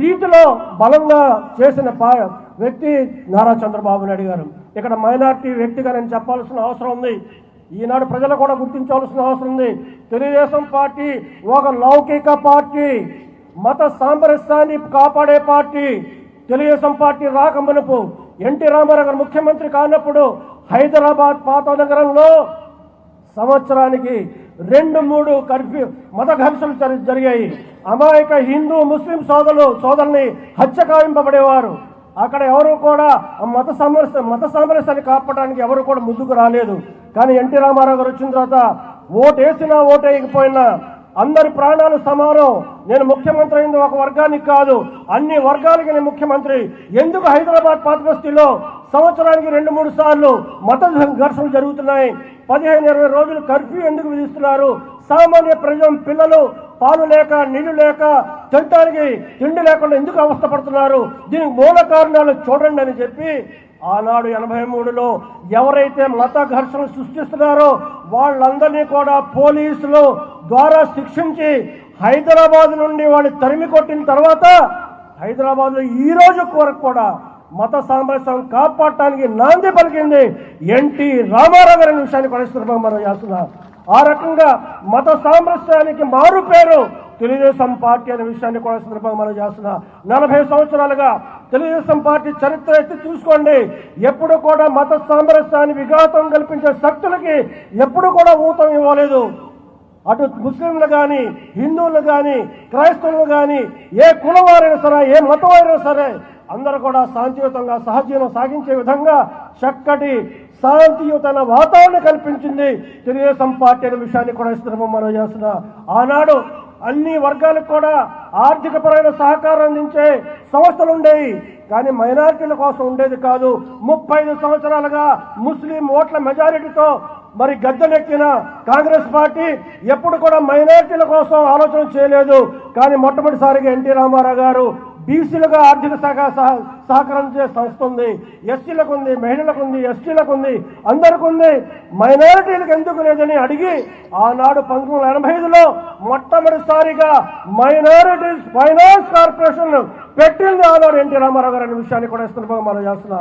రీతిలో బలంగా చేసిన వ్యక్తి నారా చంద్రబాబు నాయుడు గారు. ఇక్కడ మైనార్టీ వ్యక్తిగా నేను చెప్పాల్సిన అవసరం ఉంది. ఈనాడు ప్రజలు కూడా గుర్తించవలసిన అవసరం ఉంది. తెలుగుదేశం పార్టీ ఒక లౌకిక పార్టీ మత సామరస్యాన్ని కాపాడే పార్టీ తెలుగుదేశం పార్టీ రాకమునుపు ఎన్టీ రామారావు గారు ముఖ్యమంత్రి కానప్పుడు హైదరాబాద్ పాత నగరంలో సంవత్సరానికి రెండు మూడు కర్ఫ్యూ మత ఘర్షణలు జరి- జరిగాయి. అమాయక హిందూ ముస్లిం సోదరులు సోదరుని హత్య కావింపబడేవారు. అక్కడ ఎవరు కూడా మత సామరస్ మత సామరస్యాన్ని కాపాడడానికి ఎవరు కూడా ముందుకు రాలేదు. కానీ ఎన్టీ రామారావు గారు వచ్చిన తర్వాత ఓటు వేసినా ఓటు వేయకపోయినా అందరి ప్రాణాలు సమానం. నేను ముఖ్యమంత్రి అయింది ఒక వర్గానికి కాదు అన్ని వర్గాలకి నేను ముఖ్యమంత్రి. ఎందుకు హైదరాబాద్ పాతబస్తీలో సంవత్సరానికి రెండు మూడు సార్లు మత ఘర్షణలు జరుగుతున్నాయి? పదిహేను ఇరవై రోజులు కర్ఫ్యూ ఎందుకు విధిస్తున్నారు? సామాన్య ప్రజం పిల్లలు పాలు లేక నీళ్ళు లేక తినటానికి తిండి లేకుండా ఎందుకు అవస్థపడుతున్నారు దీనికి మూల కారణాలు చూడండి అని చెప్పి ఆనాడు ఎనభై మూడులో ఎవరైతే మత ఘర్షణ సృష్టిస్తున్నారో వాళ్ళందరినీ కూడా పోలీసులు ద్వారా శిక్షించి హైదరాబాద్ నుండి వాళ్ళు తరిమి కొట్టిన తర్వాత హైదరాబాద్లో ఈ రోజు వరకు కూడా మత సామరస్యం కాపాడటానికి నాంది పలికింది ఎన్టీ రామారావు గారి విషయాన్ని పరిస్థితి మనం చేస్తున్నాం ఆ రకంగా మత సామరస్యానికి మారు పేరు తెలుగుదేశం పార్టీ అనే విషయాన్ని కూడా సందర్భంగా మనం చేస్తున్నా నలభై సంవత్సరాలుగా తెలుగుదేశం పార్టీ చరిత్ర ఎత్తి చూసుకోండి. ఎప్పుడు కూడా మత సామరస్యాన్ని విఘాతం కల్పించే శక్తులకి ఎప్పుడు కూడా ఊతం ఇవ్వలేదు. అటు ముస్లింలు కానీ హిందువులు కానీ క్రైస్తవులు కానీ ఏ కులవారైనా సరే ఏ మతవారైనా సరే అందరూ కూడా శాంతియుతంగా సహజీవనం సాగించే విధంగా చక్కటి శాంతియుతమైన వాతావరణం కల్పించింది. తెలుగుదేశం పార్టీ అనే విషయాన్ని కూడా ఇస్తున్నాము. మనం చేస్తున్న ఆనాడు అన్ని వర్గాలకు కూడా ఆర్థికపరమైన సహకారం అందించే సంస్థలు ఉండేవి. కానీ మైనారిటీల కోసం ఉండేది కాదు. ముప్పై సంవత్సరాలుగా ముస్లిం ఓట్ల మెజారిటీతో మరి గద్దెనెక్కిన కాంగ్రెస్ పార్టీ ఎప్పుడు కూడా మైనారిటీల కోసం ఆలోచన చేయలేదు. కానీ మొట్టమొదటిసారిగా ఎన్టీ రామారావు గారు బీసీలకు ఆర్థిక శాఖ సహ- సహకారం చేసే సంస్థ ఉంది ఎస్సీలకు ఉంది మహిళలకు ఉంది ఎస్టీలకు ఉంది అందరికి ఉంది మైనారిటీలకు ఎందుకు లేదని అడిగి ఆనాడు పంతొమ్మిది వందల ఎనభై ఐదులో మొట్టమొదటిసారిగా మైనారిటీస్ ఫైనాన్స్ కార్పొరేషన్ పెట్టింది ఆనాడు ఎన్టీ రామారావు గారు అనే విషయాన్ని కూడా ఇస్తున్న మనం చేస్తున్నా.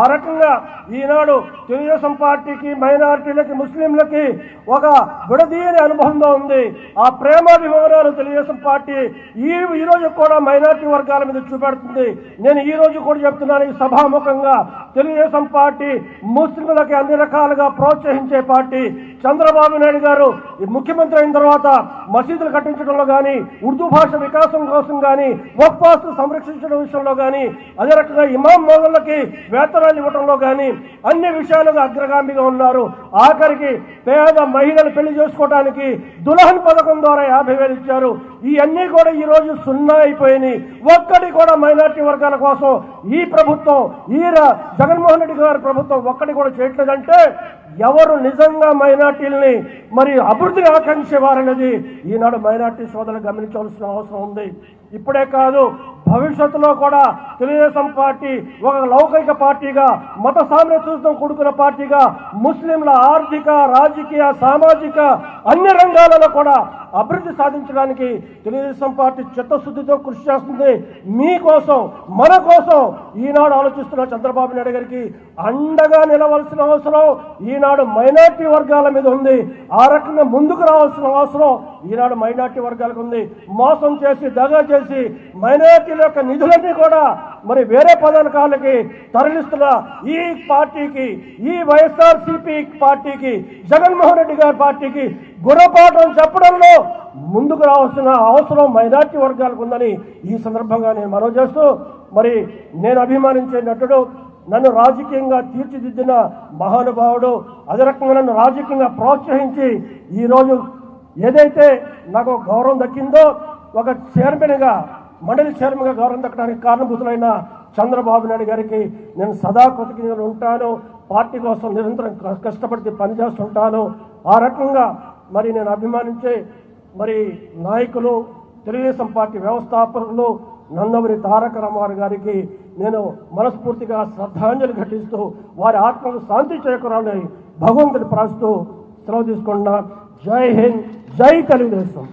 ఆ రకంగా ఈనాడు తెలుగుదేశం పార్టీకి మైనారిటీలకి ముస్లింలకి ఒక విడదీయని అనుబంధం ఉంది. ఆ ప్రేమాభిమానాలు తెలుగుదేశం పార్టీ ఈ ఈరోజు కూడా మైనారిటీ వర్గాల మీద చూపెడుతుంది. నేను ఈ రోజు కూడా చెప్తున్నాను ఈ సభాముఖంగా తెలుగుదేశం పార్టీ ముస్లింలకి అన్ని రకాలుగా ప్రోత్సహించే పార్టీ చంద్రబాబు నాయుడు గారు. ఈ ముఖ్యమంత్రి అయిన తర్వాత మసీదులు కట్టించడంలో కానీ ఉర్దూ భాష వికాసం కోసం కానీ వక్ఫాస్తులు సంరక్షించడం విషయంలో కానీ అదే రకంగా ఇమాం వేతన వేతనాలు ఇవ్వటంలో కానీ అన్ని విషయాలుగా అగ్రగామిగా ఉన్నారు. ఆఖరికి పేద మహిళలు పెళ్ళి చేసుకోవడానికి దులహన్ పథకం ద్వారా యాభై వేలు ఇచ్చారు. ఇవన్నీ కూడా ఈ రోజు సున్నా అయిపోయినాయి. ఒక్కటి కూడా మైనార్టీ వర్గాల కోసం ఈ ప్రభుత్వం ఈ జగన్మోహన్ రెడ్డి గారి ప్రభుత్వం ఒక్కటి కూడా చేయట్లేదంటే ఎవరు నిజంగా మైనార్టీలని మరి అభివృద్ధిని ఆకాంక్షేవారనేది ఈనాడు మైనార్టీ సోదరులు గమనించవలసిన అవసరం ఉంది. ఇప్పుడే కాదు భవిష్యత్తులో కూడా తెలుగుదేశం పార్టీ ఒక లౌకిక పార్టీగా మత సామ్రాజ్యం కూడుకున్న పార్టీగా ముస్లింల ఆర్థిక రాజకీయ సామాజిక అన్ని రంగాలలో కూడా అభివృద్ధి సాధించడానికి తెలుగుదేశం పార్టీ చిత్తశుద్ధితో కృషి చేస్తుంది. మీకోసం మన కోసం ఈనాడు ఆలోచిస్తున్న చంద్రబాబు నాయుడు గారికి అండగా నిలవలసిన అవసరం ఈనాడు మైనార్టీ వర్గాల మీద ఉంది. ఆ రకంగా ముందుకు రావాల్సిన అవసరం ఈనాడు మైనార్టీ వర్గాలకు ఉంది. మోసం చేసి దగా చేసి మైనార్టీల యొక్క నిధులన్నీ కూడా మరి వేరే పథకాలకి తరలిస్తున్న ఈ పార్టీకి ఈ వైఎస్ఆర్సీపీ పార్టీకి జగన్మోహన్ రెడ్డి గారి పార్టీకి గుణపాఠం చెప్పడంలో ముందుకు రావాల్సిన అవసరం మైనార్టీ వర్గాలకు ఉందని ఈ సందర్భంగా నేను మనవి చేస్తూ మరి నేను అభిమానించే నటుడు నన్ను రాజకీయంగా తీర్చిదిద్దిన మహానుభావుడు అదే రకంగా నన్ను రాజకీయంగా ప్రోత్సహించి ఈరోజు ఏదైతే నాకు గౌరవం దక్కిందో ఒక చైర్మన్గా మండలి చైర్మన్గా గౌరవం దక్కడానికి కారణభూతులైన చంద్రబాబు నాయుడు గారికి నేను సదా కృతజ్ఞతలు ఉంటాను. పార్టీ కోసం నిరంతరం కష్టపడి పనిచేస్తుంటాను. ఆ రకంగా మరి నేను అభిమానించే మరి నాయకులు తెలుగుదేశం పార్టీ వ్యవస్థాపకులు నందమూరి తారక రామారావు గారికి నేను మనస్ఫూర్తిగా శ్రద్ధాంజలి ఘటిస్తూ వారి ఆత్మకు శాంతి చేకూరాలని భగవంతుడి ప్రాస్తూ సెలవు తీసుకున్నా జై హింద్ జై తెలుగుదేశం.